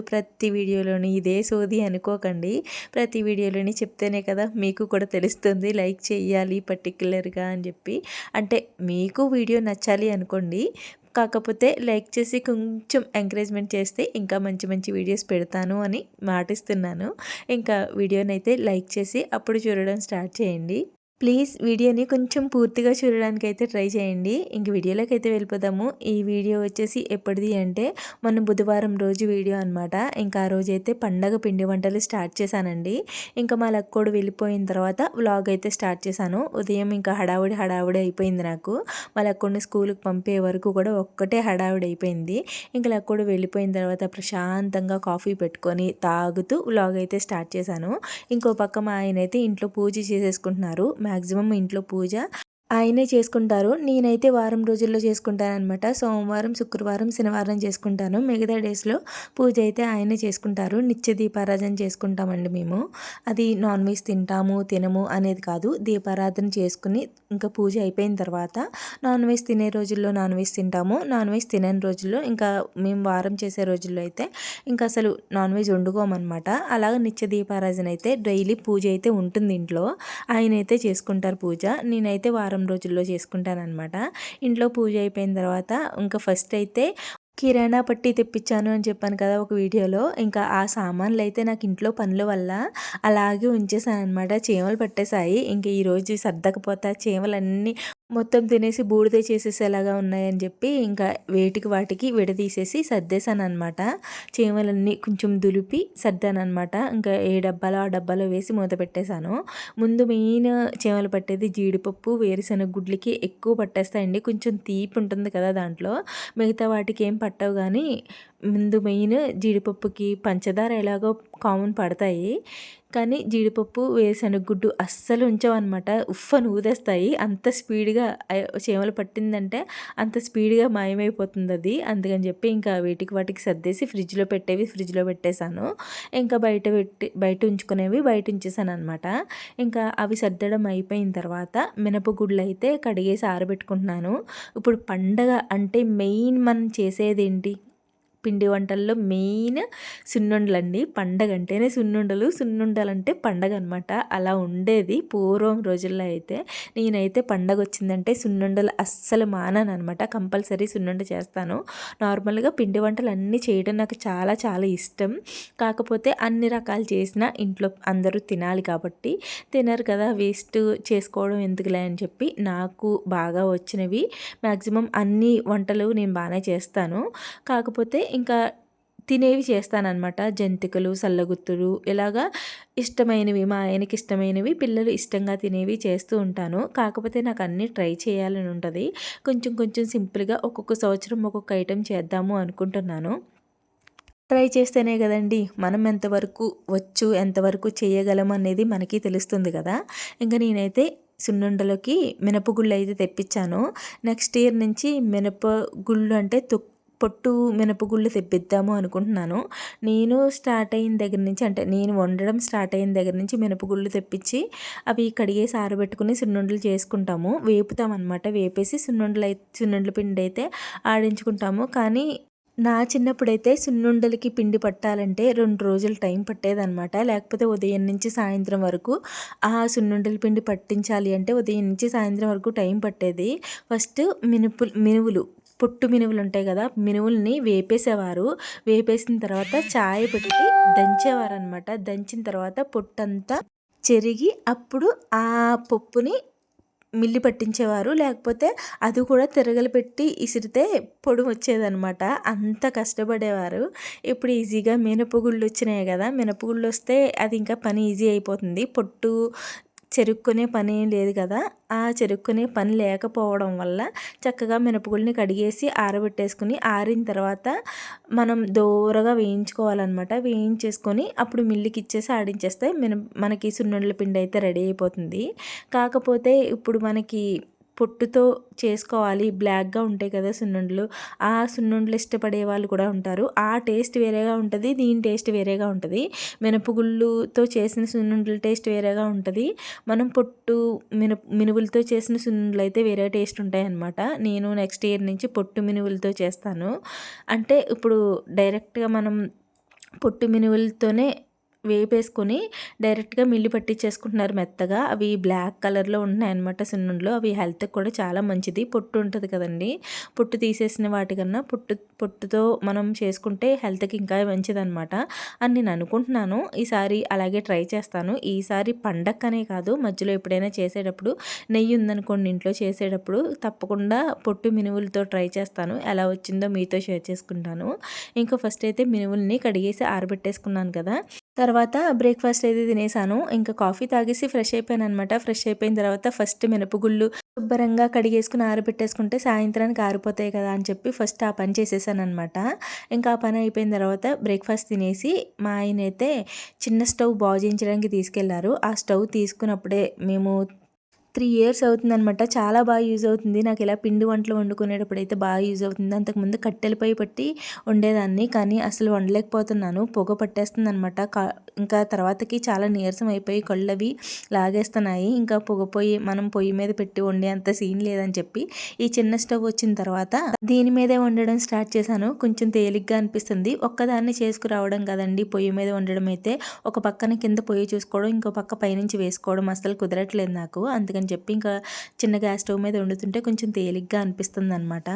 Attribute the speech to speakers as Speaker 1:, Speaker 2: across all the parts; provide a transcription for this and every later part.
Speaker 1: ప్రతి వీడియోలోని ఇదే సోది అనుకోకండి. ప్రతి వీడియోలోని చెప్తేనే కదా మీకు కూడా తెలుస్తుంది. లైక్ చేయాలి పర్టిక్యులర్గా అని చెప్పి. అంటే మీకు వీడియో నచ్చాలి అనుకోండి. కాకపోతే లైక్ చేసి కొంచెం ఎంకరేజ్మెంట్ చేస్తే ఇంకా మంచి మంచి వీడియోస్ పెడతాను అని మాటిస్తున్నాను. ఇంకా వీడియోనైతే లైక్ చేసి అప్పుడు చూడడం స్టార్ట్ చేయండి. ప్లీజ్ వీడియోని కొంచెం పూర్తిగా చూడడానికి అయితే ట్రై చేయండి. ఇంక వీడియోలోకి అయితే వెళ్ళిపోదాము. ఈ వీడియో వచ్చేసి ఎప్పటిది అంటే మొన్న బుధవారం రోజు వీడియో అనమాట ఇంకా ఆ రోజు అయితే పండగ పిండి వంటలు స్టార్ట్ చేశానండి. ఇంకా మా లక్కోడు వెళ్ళిపోయిన తర్వాత వ్లాగ్ అయితే స్టార్ట్ చేశాను. ఉదయం ఇంకా హడావుడి హడావుడి అయిపోయింది నాకు. మా లక్కోడిని స్కూల్కి పంపే వరకు కూడా ఒక్కటే హడావుడి అయిపోయింది. ఇంకా లక్కోడు వెళ్ళిపోయిన తర్వాత ప్రశాంతంగా కాఫీ పెట్టుకొని తాగుతూ వ్లాగ్ అయితే స్టార్ట్ చేశాను. ఇంకో పక్క మా ఆయన అయితే ఇంట్లో పూజ చేసేసుకుంటున్నారు. మ్యాక్సిమం ఇంట్లో పూజ. ఆయనే చేసుకుంటారు. నేనైతే వారం రోజుల్లో చేసుకుంటానమాట సోమవారం శుక్రవారం శనివారం చేసుకుంటాను. మిగతా డేస్లో పూజ అయితే ఆయనే చేసుకుంటారు. నిత్య దీపారాధన చేసుకుంటామండి మేము. అది నాన్ వెజ్ తింటాము తినము అనేది కాదు. దీపారాధన చేసుకుని ఇంకా పూజ అయిపోయిన తర్వాత నాన్ వెజ్ తినే రోజుల్లో నాన్ వెజ్ తింటాము. నాన్ వెజ్ తినని రోజుల్లో ఇంకా మేము వారం చేసే రోజుల్లో అయితే ఇంకా అసలు నాన్ వెజ్ వండుకోమన్నమాట. అలాగ నిత్య దీపారాధన అయితే డైలీ పూజ అయితే ఉంటుంది ఇంట్లో. ఆయన అయితే చేసుకుంటారు పూజ. నేనైతే వారం వారం రోజుల్లో చేసుకుంటానమాట ఇంట్లో పూజ అయిపోయిన తర్వాత ఇంకా ఫస్ట్ అయితే కిరాణా పట్టి తెప్పించాను అని చెప్పాను కదా ఒక వీడియోలో. ఇంకా ఆ సామాన్లు అయితే నాకు ఇంట్లో పనుల వల్ల అలాగే ఉంచేసాను అనమాట చీమలు పట్టేశాయి. ఇంక ఈరోజు సర్దకపోతే చీమలన్నీ మొత్తం తినేసి బూడిద చేసేసేలాగా ఉన్నాయని చెప్పి ఇంకా వేటికి వాటికి విడదీసేసి సర్దేశాను అనమాట చీమలన్నీ కొంచెం దులిపి సర్దాను అనమాట ఇంకా ఏ డబ్బాలో ఆ డబ్బాలో వేసి మూత పెట్టేశాను. ముందు మెయిన్ చీమలు పట్టేది జీడిపప్పు వేరుశనగ గుడ్లకి ఎక్కువ పట్టేస్తాయండి. కొంచెం తీపి ఉంటుంది కదా దాంట్లో. మిగతా వాటికి ఏం పట్టవు కానీ ముందు మెయిన్ జీడిపప్పుకి పంచదార ఎలాగో కామన్ పడతాయి. కానీ జీడిపప్పు గుడ్డు అస్సలు ఉంచవన్నమాట. ఉఫ్ఫను ఊదేస్తాయి. అంత స్పీడ్గా చీమలు పట్టిందంటే అంత స్పీడ్గా మాయమైపోతుంది అది అందుకని చెప్పి ఇంకా వీటికి వాటికి సర్దేసి ఫ్రిడ్జ్లో పెట్టేవి ఫ్రిడ్జ్లో పెట్టేశాను. ఇంకా బయట పెట్టి బయట ఉంచుకునేవి బయట ఉంచేసాను అనమాట ఇంకా అవి సర్దడం అయిపోయిన తర్వాత మినపగుడ్లు అయితే కడిగేసి ఆరబెట్టుకుంటున్నాను. ఇప్పుడు పండగ అంటే మెయిన్ మనం చేసేది ఏంటి పిండి వంటల్లో మెయిన్ సున్నుండలు అండి పండగ అంటేనే సున్నుండలు. సున్నుండలు అంటే పండగ అనమాట అలా ఉండేది పూర్వం రోజుల్లో అయితే. నేనైతే పండగ వచ్చిందంటే సున్నుండలు అస్సలు మానాను అనమాట కంపల్సరీ సున్నుండ చేస్తాను. నార్మల్గా పిండి వంటలు అన్నీ చేయడం నాకు చాలా చాలా ఇష్టం. కాకపోతే అన్ని రకాలు చేసినా ఇంట్లో అందరూ తినాలి కాబట్టి తినరు కదా. వేస్ట్ చేసుకోవడం ఎందుకులే అని చెప్పి నాకు బాగా వచ్చినవి. మ్యాక్సిమం అన్ని వంటలు నేను బాగానే చేస్తాను. కాకపోతే ఇంకా తినేవి చేస్తానన్నమాట. జంతికలు సల్లగుత్తులు ఇలాగా ఇష్టమైనవి మా ఆయనకి ఇష్టమైనవి పిల్లలు ఇష్టంగా తినేవి చేస్తూ ఉంటాను. కాకపోతే నాకు అన్నీ ట్రై చేయాలని ఉంటుంది. కొంచెం కొంచెం సింపుల్గా ఒక్కొక్క సంవత్సరం ఒక్కొక్క ఐటెం చేద్దాము అనుకుంటున్నాను. ట్రై చేస్తేనే కదండి మనం ఎంతవరకు వచ్చు ఎంతవరకు చేయగలం అనేది మనకి తెలుస్తుంది కదా. ఇంకా నేనైతే సున్నుండలోకి మినపగుళ్ళు అయితే తెప్పించాను. నెక్స్ట్ ఇయర్ నుంచి మినపగుళ్ళు అంటే తొక్కు పొట్టు మినపగుళ్ళు తెప్పిద్దాము అనుకుంటున్నాను. నేను స్టార్ట్ అయిన దగ్గర నుంచి అంటే నేను వండడం స్టార్ట్ అయిన దగ్గర నుంచి మినపగుళ్ళు తెప్పించి అవి కడిగేసి ఆరబెట్టుకుని సున్నుండలు చేసుకుంటాము. వేపుతాం అనమాట వేపేసి సున్నుండలు అయితే సున్నుండల పిండి అయితే ఆడించుకుంటాము. కానీ నా చిన్నప్పుడైతే సున్నుండలకి పిండి పట్టాలంటే రెండు రోజులు టైం పట్టేదనమాట లేకపోతే ఉదయం నుంచి సాయంత్రం వరకు ఆ సున్నుండల పిండి పట్టించాలి అంటే ఉదయం నుంచి సాయంత్రం వరకు టైం పట్టేది. ఫస్ట్ మినుపు మినువులు పొట్టు మినువులు ఉంటాయి కదా మినువుల్ని వేపేసేవారు. వేపేసిన తర్వాత ఛాయ్ పెట్టి దంచేవారు అనమాట దంచిన తర్వాత పొట్టంతా చెరిగి అప్పుడు ఆ పప్పుని మిల్లి పట్టించేవారు. లేకపోతే అది కూడా తిరగలు పెట్టి ఇసిరితే పొడి వచ్చేదనమాట అంత కష్టపడేవారు. ఇప్పుడు ఈజీగా మినపగుళ్ళు వచ్చినాయి కదా మినపగుళ్ళు వస్తే అది ఇంకా పని ఈజీ అయిపోతుంది. పొట్టు చెరుక్కునే పని ఏం లేదు కదా. ఆ చెరుక్కునే పని లేకపోవడం వల్ల చక్కగా మినపగుళ్ళని కడిగేసి ఆరబెట్టేసుకుని ఆరిన తర్వాత మనం దూరగా వేయించుకోవాలన్నమాట. వేయించేసుకొని అప్పుడు మిల్లికి ఇచ్చేసి ఆడించేస్తే మిన మనకి సున్నుండల పిండి అయితే రెడీ అయిపోతుంది. కాకపోతే ఇప్పుడు మనకి పొట్టుతో చేసుకోవాలి బ్లాక్గా ఉంటాయి కదా సున్నుండలు. ఆ సున్నుండలు ఇష్టపడే వాళ్ళు కూడా ఉంటారు. ఆ టేస్ట్ వేరేగా ఉంటుంది దీని టేస్ట్ వేరేగా ఉంటుంది. మినపగుళ్ళుతో చేసిన సున్నుండల టేస్ట్ వేరేగా ఉంటుంది. మనం పొట్టు మిన మినువులతో చేసిన సున్నుండలు అయితే వేరే టేస్ట్ ఉంటాయి అన్నమాట నేను నెక్స్ట్ ఇయర్ నుంచి పొట్టు మినువులతో చేస్తాను. అంటే ఇప్పుడు డైరెక్ట్గా మనం పొట్టు మినువులతోనే వేపేసుకొని డైరెక్ట్గా మిల్లి పట్టించేసుకుంటున్నారు మెత్తగా. అవి బ్లాక్ కలర్లో ఉన్నాయన్నమాట సున్నుండలు. అవి హెల్త్కి కూడా చాలా మంచిది. పొట్టు ఉంటుంది కదండి. పొట్టు తీసేసిన వాటికన్నా పొట్టు పొట్టుతో మనం చేసుకుంటే హెల్త్కి ఇంకా మంచిదన్నమాట. అని నేను అనుకుంటున్నాను. ఈసారి అలాగే ట్రై చేస్తాను. ఈసారి పండక్కనే కాదు మధ్యలో ఎప్పుడైనా చేసేటప్పుడు నెయ్యి ఉందనుకోండి ఇంట్లో చేసేటప్పుడు తప్పకుండా పొట్టు మినువులతో ట్రై చేస్తాను. ఎలా వచ్చిందో మీతో షేర్ చేసుకుంటాను. ఇంకా ఫస్ట్ అయితే మినువుల్ని కడిగేసి ఆరబెట్టేసుకున్నాను కదా. తర్వాత బ్రేక్ఫాస్ట్ అయితే తినేసాను. ఇంకా కాఫీ తాగేసి ఫ్రెష్ అయిపోయాను అనమాట ఫ్రెష్ అయిపోయిన తర్వాత ఫస్ట్ మినపగుళ్ళు శుభ్రంగా కడిగేసుకుని ఆరబెట్టేసుకుంటే సాయంత్రానికి ఆరిపోతాయి కదా అని చెప్పి ఫస్ట్ ఆ పని చేసేసాను అనమాట ఇంకా ఆ పని అయిపోయిన తర్వాత బ్రేక్ఫాస్ట్ తినేసి మా ఆయన అయితే చిన్న స్టవ్ బాగు చేయించడానికి తీసుకెళ్ళారు. ఆ స్టవ్ తీసుకున్నప్పుడే మేము త్రీ ఇయర్స్ అవుతుందనమాట చాలా బాగా యూజ్ అవుతుంది. నాకు ఇలా పిండి వంటలు వండుకునేటప్పుడు అయితే బాగా యూజ్ అవుతుంది. అంతకుముందు కట్టెలపై పట్టి వండేదాన్ని. కానీ అసలు వండలేకపోతున్నాను. పొగ పట్టేస్తుంది అనమాట ఇంకా తర్వాతకి చాలా నీరసం అయిపోయి కళ్ళవి లాగేస్తున్నాయి. ఇంకా పొగ పొయ్యి మనం పొయ్యి మీద పెట్టి వండే అంత సీన్ లేదని చెప్పి ఈ చిన్న స్టవ్ వచ్చిన తర్వాత దీని మీదే వండడం స్టార్ట్ చేశాను. కొంచెం తేలిగ్గా అనిపిస్తుంది. ఒక్కదాన్ని చేసుకురావడం కదండి. పొయ్యి మీద వండడం అయితే ఒక పక్కన కింద పొయ్యి చూసుకోవడం ఇంకో పక్క పైనుంచి వేసుకోవడం అసలు కుదరట్లేదు నాకు. అందుకని అని చెప్పి ఇంకా చిన్న గ్యాస్ స్టవ్ మీద వండుతుంటే కొంచెం తేలిగ్గా అనిపిస్తుంది అనమాట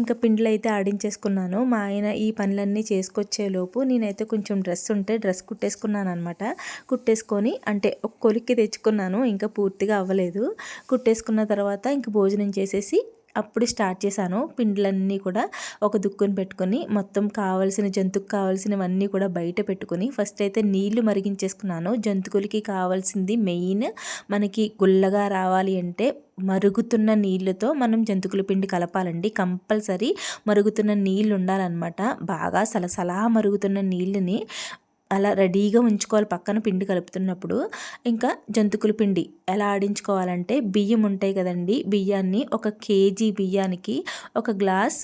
Speaker 1: ఇంకా పిండిలు అయితే ఆడించేసుకున్నాను. మా ఆయన ఈ పనులన్నీ చేసుకొచ్చేలోపు నేనైతే కొంచెం డ్రెస్ ఉంటే డ్రెస్ కుట్టేసుకున్నాను అనమాట కుట్టేసుకొని అంటే ఒక కొలిక్కి తెచ్చుకున్నాను. ఇంకా పూర్తిగా అవ్వలేదు. కుట్టేసుకున్న తర్వాత ఇంక భోజనం చేసేసి అప్పుడు స్టార్ట్ చేశాను. పిండ్లన్నీ కూడా ఒక దుక్కుని పెట్టుకొని మొత్తం కావాల్సిన జంతుకు కావాల్సినవన్నీ కూడా బయట పెట్టుకొని ఫస్ట్ అయితే నీళ్ళు మరిగించేసుకున్నాను. జంతువులకి కావాల్సింది మెయిన్ మనకి గుల్లగా రావాలి అంటే మరుగుతున్న నీళ్ళతో మనం జంతుకుల పిండి కలపాలండి. కంపల్సరీ మరుగుతున్న నీళ్ళు ఉండాలన్నమాట. బాగా సలసలా మరుగుతున్న నీళ్ళని అలా రెడీగా ఉంచుకోవాలి. పక్కన పిండి కలుపుతున్నప్పుడు ఇంకా జంతుకుల పిండి ఎలా ఆడించుకోవాలంటే బియ్యం ఉంటాయి కదండి. బియ్యాన్ని ఒక కేజీ బియ్యానికి ఒక గ్లాస్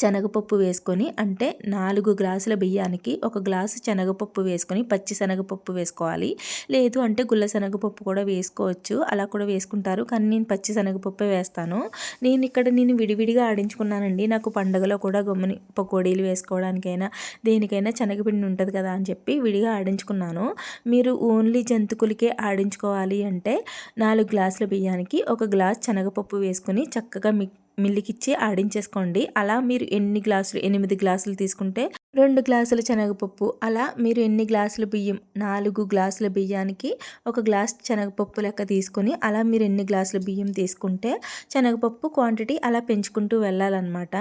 Speaker 1: శనగపప్పు వేసుకొని అంటే నాలుగు గ్లాసుల బియ్యానికి ఒక గ్లాసు శనగపప్పు వేసుకొని పచ్చి శనగపప్పు వేసుకోవాలి. లేదు అంటే గుల్ల శనగపప్పు కూడా వేసుకోవచ్చు. అలా కూడా వేసుకుంటారు. కానీ నేను పచ్చి శనగపప్పే వేస్తాను. నేను ఇక్కడ నేను విడివిడిగా ఆడించుకున్నానండి. నాకు పండగలో కూడా గమ్ముని పకోడీలు వేసుకోవడానికైనా దేనికైనా శనగపిండి ఉంటుంది కదా అని చెప్పి విడిగా ఆడించుకున్నాను. మీరు ఓన్లీ జంతుకులకే ఆడించుకోవాలి అంటే నాలుగు గ్లాసుల బియ్యానికి ఒక గ్లాస్ శనగపప్పు వేసుకొని చక్కగా మిక్ మిల్లికిచ్చి ఆడించేసుకోండి. అలా మీరు ఎన్ని గ్లాసులు ఎనిమిది గ్లాసులు తీసుకుంటే రెండు గ్లాసుల శనగపప్పు అలా మీరు ఎన్ని గ్లాసుల బియ్యం నాలుగు గ్లాసుల బియ్యానికి ఒక గ్లాస్ శనగపప్పు లెక్క తీసుకొని అలా మీరు ఎన్ని గ్లాసుల బియ్యం తీసుకుంటే శనగపప్పు క్వాంటిటీ అలా పెంచుకుంటూ వెళ్ళాలన్నమాట.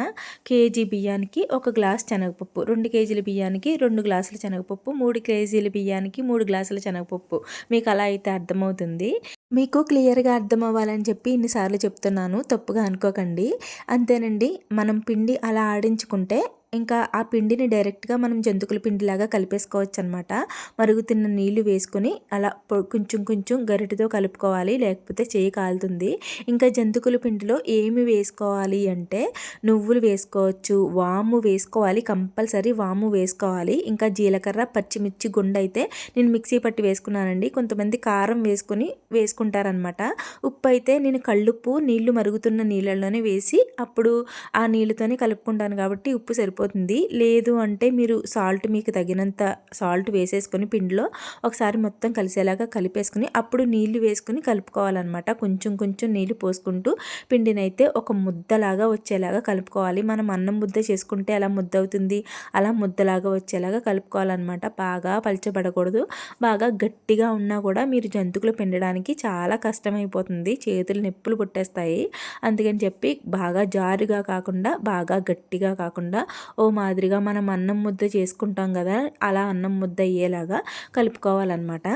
Speaker 1: కేజీ బియ్యానికి ఒక గ్లాస్ శనగపప్పు రెండు కేజీల బియ్యానికి రెండు గ్లాసుల శనగపప్పు మూడు కేజీల బియ్యానికి మూడు గ్లాసుల శనగపప్పు. మీకు అలా అయితే అర్థమవుతుంది. మీకు క్లియర్గా అర్థం అవ్వాలని చెప్పి ఇన్నిసార్లు చెప్తున్నాను. తప్పుగా అనుకోకండి. అంతేనండి మనం పిండి అలా ఆడించుకుంటే ఇంకా ఆ పిండిని డైరెక్ట్గా మనం జంతుకుల పిండిలాగా కలిపేసుకోవచ్చు అనమాట మరుగుతున్న నీళ్ళు వేసుకొని అలా కొంచెం కొంచెం గరిటతో కలుపుకోవాలి లేకపోతే చేయి కాలుతుంది. ఇంకా జంతుకుల పిండిలో ఏమి వేసుకోవాలి అంటే నువ్వులు వేసుకోవచ్చు వాము వేసుకోవాలి కంపల్సరీ వాము వేసుకోవాలి. ఇంకా జీలకర్ర పచ్చిమిర్చి గుండైతే అయితే నేను మిక్సీ పట్టి వేసుకున్నానండి. కొంతమంది కారం వేసుకొని వేసుకుంటారనమాట. ఉప్పు అయితే నేను కళ్ళుప్పు నీళ్ళు మరుగుతున్న నీళ్ళలోనే వేసి అప్పుడు ఆ నీళ్ళతోనే కలుపుకుంటాను కాబట్టి ఉప్పు సరిపోతుంది సరిపోతుంది లేదు అంటే మీరు సాల్ట్ మీకు తగినంత సాల్ట్ వేసేసుకొని పిండిలో ఒకసారి మొత్తం కలిసేలాగా కలిపేసుకుని అప్పుడు నీళ్ళు వేసుకుని కలుపుకోవాలన్నమాట. కొంచెం కొంచెం నీళ్ళు పోసుకుంటూ పిండిని అయితే ఒక ముద్దలాగా వచ్చేలాగా కలుపుకోవాలి. మనం అన్నం ముద్ద చేసుకుంటే అలా ముద్ద అవుతుంది. అలా ముద్దలాగా వచ్చేలాగా కలుపుకోవాలన్నమాట. బాగా పలచబడకూడదు. బాగా గట్టిగా ఉన్నా కూడా మీరు జంతుకులు పిండడానికి చాలా కష్టమైపోతుంది. చేతులు నొప్పులు పుట్టేస్తాయి. అందుకని చెప్పి బాగా జారుగా కాకుండా బాగా గట్టిగా కాకుండా ఓ మాదిరిగా మనం అన్నం ముద్ద చేసుకుంటాం కదా అలా అన్నం ముద్ద అయ్యేలాగా కలుపుకోవాలన్నమాట.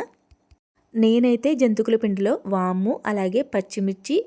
Speaker 1: నేనైతే జంతుకుల పిండిలో వాము అలాగే పచ్చిమిర్చి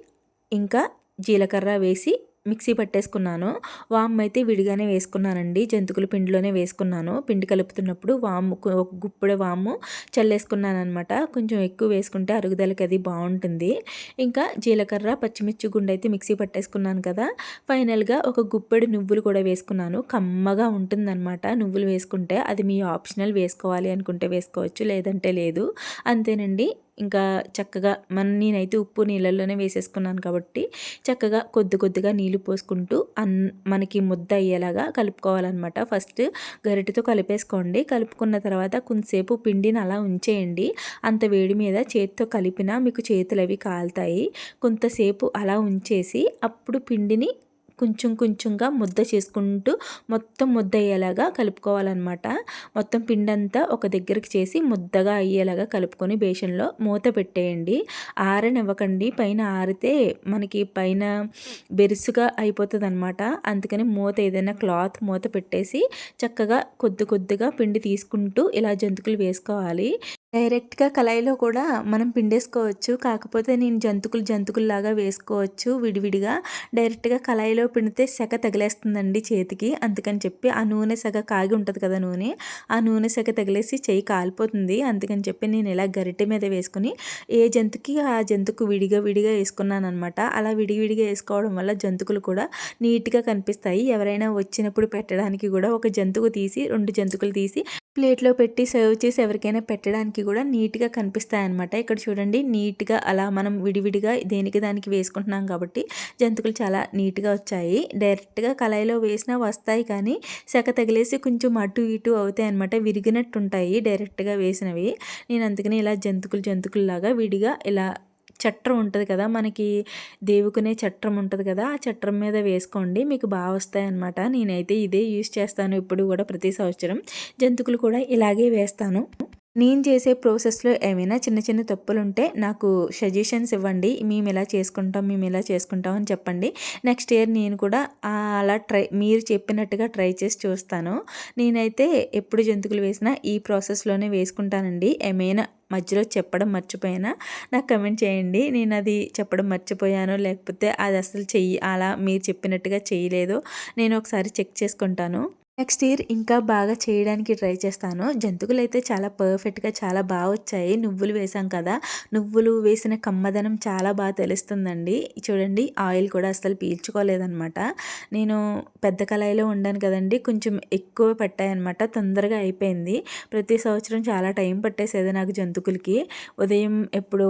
Speaker 1: ఇంకా జీలకర్ర వేసి మిక్సీ పట్టేసుకున్నాను. వామ్ అయితే విడిగానే వేసుకున్నానండి. జంతుకుల పిండిలోనే వేసుకున్నాను. పిండి కలుపుతున్నప్పుడు వాము ఒక గుప్పెడు వాము చల్లేసుకున్నాను అనమాట కొంచెం ఎక్కువ వేసుకుంటే అరుగుదలకి అది బాగుంటుంది. ఇంకా జీలకర్ర పచ్చిమిర్చి గుండె అయితే మిక్సీ పట్టేసుకున్నాను కదా. ఫైనల్గా ఒక గుప్పెడు నువ్వులు కూడా వేసుకున్నాను. కమ్మగా ఉంటుందన్నమాట నువ్వులు వేసుకుంటే. అది మీ ఆప్షనల్ వేసుకోవాలి అనుకుంటే వేసుకోవచ్చు. లేదంటే లేదు. అంతేనండి. ఇంకా చక్కగా మన నేనైతే ఉప్పు నీళ్ళల్లోనే వేసేసుకున్నాను కాబట్టి చక్కగా కొద్ది కొద్దిగా నీళ్ళు పోసుకుంటూ అన్ మనకి ముద్ద అయ్యేలాగా కలుపుకోవాలన్నమాట. ఫస్ట్ గరిటెతో కలిపేసుకోండి. కలుపుకున్న తర్వాత కొంతసేపు పిండిని అలా ఉంచేయండి. అంత వేడి మీద చేతితో కలిపినా మీకు చేతులు అవి కాలుతాయి. కొంతసేపు అలా ఉంచేసి అప్పుడు పిండిని కొంచెం కొంచెంగా ముద్ద చేసుకుంటూ మొత్తం ముద్ద అయ్యేలాగా కలుపుకోవాలన్నమాట. మొత్తం పిండంతా ఒక దగ్గరికి చేసి ముద్దగా అయ్యేలాగా కలుపుకొని బేషన్లో మూత పెట్టేయండి. ఆరనివ్వకండి. పైన ఆరితే మనకి పైన బెరుసుగా అయిపోతుంది అనమాట అందుకని మూత ఏదైనా క్లాత్ మూత పెట్టేసి చక్కగా కొద్ది కొద్దిగా పిండి తీసుకుంటూ ఇలా జంతుకులు వేసుకోవాలి. డైరెక్ట్గా కళాయిలో కూడా మనం పిండేసుకోవచ్చు. కాకపోతే నేను జంతుకులు జంతుకుల్లాగా వేసుకోవచ్చు విడివిడిగా. డైరెక్ట్గా కళాయిలో పిండితే సెగ తగిలేస్తుందండి చేతికి. అందుకని చెప్పి ఆ నూనె సెగ కాగి ఉంటుంది కదా నూనె. ఆ నూనె సెగ తగిలేసి చేయి కాలిపోతుంది. అందుకని చెప్పి నేను ఇలా గరిటె మీద వేసుకుని ఏ జంతుకి ఆ జంతుకు విడిగా విడిగా వేసుకున్నాను అనమాట అలా విడివిడిగా వేసుకోవడం వల్ల జంతుకులు కూడా నీట్గా కనిపిస్తాయి. ఎవరైనా వచ్చినప్పుడు పెట్టడానికి కూడా ఒక జంతువు తీసి రెండు జంతుకులు తీసి ప్లేట్లో పెట్టి సర్వ్ చేసి ఎవరికైనా పెట్టడానికి కూడా నీట్గా కనిపిస్తాయన్నమాట. ఇక్కడ చూడండి నీట్గా అలా మనం విడివిడిగా దేనికి దానికి వేసుకుంటున్నాం కాబట్టి జంతువులు చాలా నీట్గా వచ్చాయి. డైరెక్ట్గా కళాయిలో వేసినా వస్తాయి కానీ సెక తగిలేసి కొంచెం అటు ఇటు అవుతాయి అనమాట విరిగినట్టు ఉంటాయి డైరెక్ట్గా వేసినవి. నేను అందుకని ఇలా జంతుకులు జంతుకుల్లాగా విడిగా ఇలా చట్రం ఉంటుంది కదా మనకి దేవుకునే చట్రం ఉంటుంది కదా ఆ చట్రం మీద వేసుకోండి మీకు బాగా వస్తాయన్నమాట. నేనైతే ఇదే యూస్ చేస్తాను ఇప్పుడు కూడా ప్రతి సంవత్సరం. జంతుకులు కూడా ఇలాగే వేస్తాను. నేను చేసే ప్రాసెస్లో ఏమైనా చిన్న చిన్న తప్పులు ఉంటే నాకు సజెషన్స్ ఇవ్వండి. మేము ఇలా చేసుకుంటాం మేము ఇలా చేసుకుంటాం అని చెప్పండి. నెక్స్ట్ ఇయర్ నేను కూడా అలా ట్రై మీరు చెప్పినట్టుగా ట్రై చేసి చూస్తాను. నేనైతే ఎప్పుడు జంతుకులు వేసినా ఈ ప్రాసెస్లోనే వేసుకుంటానండి. ఏమైనా మధ్యలో చెప్పడం మర్చిపోయినా నాకు కమెంట్ చేయండి. నేను అది చెప్పడం మర్చిపోయాను లేకపోతే అది అసలు చెయ్యి అలా మీరు చెప్పినట్టుగా చేయలేదు. నేను ఒకసారి చెక్ చేసుకుంటాను. నెక్స్ట్ ఇయర్ ఇంకా బాగా చేయడానికి ట్రై చేస్తాను. జంతువులు అయితే చాలా పర్ఫెక్ట్గా చాలా బాగా వచ్చాయి. నువ్వులు వేసాం కదా నువ్వులు వేసిన కమ్మదనం చాలా బాగా తెలుస్తుందండి. చూడండి ఆయిల్ కూడా అసలు పీల్చుకోలేదనమాట నేను పెద్ద కళాయిలో ఉండాను కదండి కొంచెం ఎక్కువ పెట్టాయన్నమాట. తొందరగా అయిపోయింది. ప్రతి సంవత్సరం చాలా టైం పట్టేసేది నాకు జంతువులకి ఉదయం ఎప్పుడు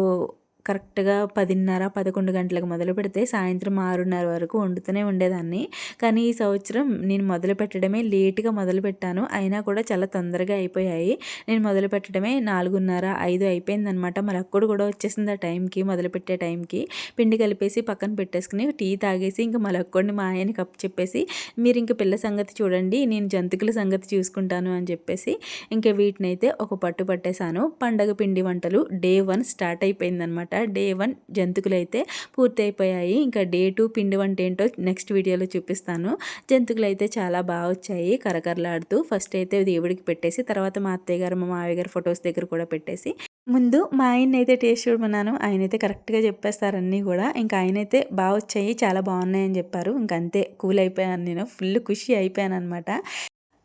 Speaker 1: కరెక్ట్గా పదిన్నర పదకొండు గంటలకు మొదలు పెడితే సాయంత్రం ఆరున్నర వరకు వండుతూనే ఉండేదాన్ని. కానీ ఈ సంవత్సరం నేను మొదలు పెట్టడమే లేట్గా మొదలు పెట్టాను. అయినా కూడా చాలా తొందరగా అయిపోయాయి. నేను మొదలు పెట్టడమే నాలుగున్నర ఐదు అయిపోయిందనమాట మరి అక్కడు కూడా వచ్చేసింది ఆ టైంకి మొదలుపెట్టే టైంకి. పిండి కలిపేసి పక్కన పెట్టేసుకుని టీ తాగేసి ఇంకా మరొక్కడిని మా ఆయన కప్పు చెప్పేసి మీరు ఇంక పిల్ల సంగతి చూడండి నేను జంతికల సంగతి చూసుకుంటాను అని చెప్పేసి ఇంకా వీటినైతే ఒక పట్టు పట్టేశాను. పండగ పిండి వంటలు డే వన్ స్టార్ట్ అయిపోయిందనమాట డే వన్ జంతుకులు అయితే పూర్తయిపోయాయి. ఇంకా డే టూ పిండి వంట ఏంటో నెక్స్ట్ వీడియోలో చూపిస్తాను. జంతుకులు అయితే చాలా బాగా వచ్చాయి. కరకరలాడుతూ ఫస్ట్ అయితే దేవుడికి పెట్టేసి తర్వాత మా అత్తయ్య గారు మా మావయ్య గారు ఫొటోస్ దగ్గర కూడా పెట్టేసి ముందు మా ఆయన అయితే టేస్ట్ చూడమన్నాను. ఆయన అయితే కరెక్ట్గా చెప్పేస్తారు అన్నీ కూడా. ఇంకా ఆయన అయితే బాగా వచ్చాయి. చాలా బాగున్నాయని చెప్పారు. ఇంకంతే అంతే కూల్ అయిపోయాను నేను. ఫుల్ ఖుషి అయిపోయాను అనమాట.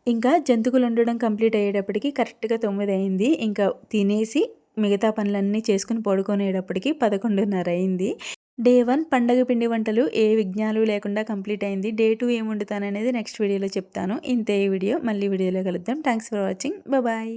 Speaker 1: ఇంకా జంతువులు ఉండడం కంప్లీట్ అయ్యేటప్పటికి కరెక్ట్గా తొమ్మిది అయింది. ఇంకా తినేసి మిగతా పనులన్నీ చేసుకుని పడుకునేటప్పటికి పదకొండున్నర అయింది డే వన్ పండగ పిండి వంటలు ఏ విజ్ఞాలు లేకుండా కంప్లీట్ అయింది. డే టూ ఏం వండుతాననేది నెక్స్ట్ వీడియోలో చెప్తాను. ఇంతే ఈ వీడియో. మళ్ళీ వీడియోలో కలుద్దాం. Thanks for watching. బాయ్.